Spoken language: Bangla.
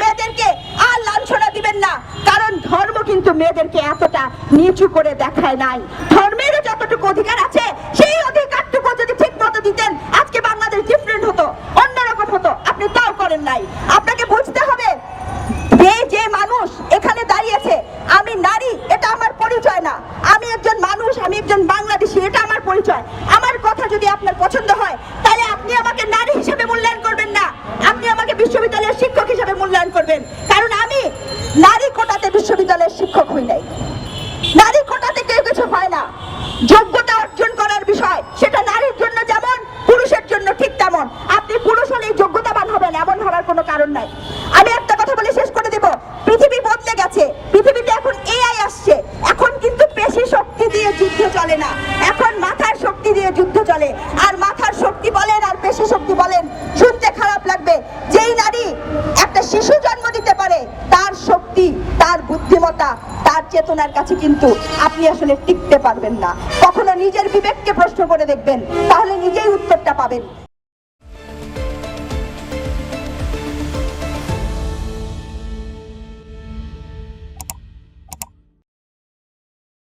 মেয়েদেরকে আর লাঞ্ছনা দিবেন না। কারণ ধর্ম কিন্তু মেয়েদেরকে এতটা নিচু করে দেখায় নাই। ধর্মেরও যতটুকু অধিকার আছে, সেই অধিকারটুকু যদি ঠিক মতো দিতেন, আজকে বাংলাদেশ ডিফারেন্ট হতো, অন্যরকম হতো। আপনি তাও করেন নাই। আপনাকে বুঝতে হবে, যে যে মানুষ এখানে দাঁড়িয়েছে, আমি নারী, এটা আমার পরিচয় না। আমি একজন মানুষ, আমি একজন বাংলাদেশি, এটা আমার পরিচয়। আমার কথা যদি আপনার পছন্দ হয় তাহলে আপনি আমাকে নারী হিসেবে মূল্যায়ন করবেন না আপনি আমাকে বিশ্ববিদ্যালয়ের শিক্ষক হিসেবে মূল্যায়ন করবেন। কারণ আমি নারী কোটাতে বিশ্ববিদ্যালয়ের শিক্ষক হই নাই। নারী কোটাতে কেউ কিছু হয় না। যোগ্যতা অর্জন করার বিষয়, সেটা নারীর জন্য যেমন, পুরুষের জন্য ঠিক তেমন। আপনি পুরুষ হলেই যোগ্যতাবান হবেন, এমন হওয়ার কোনো কারণ নাই। আমি একটা কথা বলে শেষ করে দেব। পৃথিবী বদলে গেছে। পৃথিবীতে এখন এআই আসছে। এখন কিন্তু পেশি শক্তি দিয়ে যুদ্ধ চলে না। এখন মাথার শক্তি দিয়ে যুদ্ধ চলে। আর মাথার শক্তি বলেন আর পেশি শক্তি বলেন শুনতে খারাপ লাগবে যেই নারী একটা শিশু জন্ম দিতে পারে তার শক্তি তার বুদ্ধিমত্তা তার চেতনার কাছে কিন্তু আপনি আসলে টিকতে পারবেন না। কখনো নিজের বিবেককে প্রশ্ন করে দেখবেন, তাহলে নিজেই উত্তরটা পাবেন।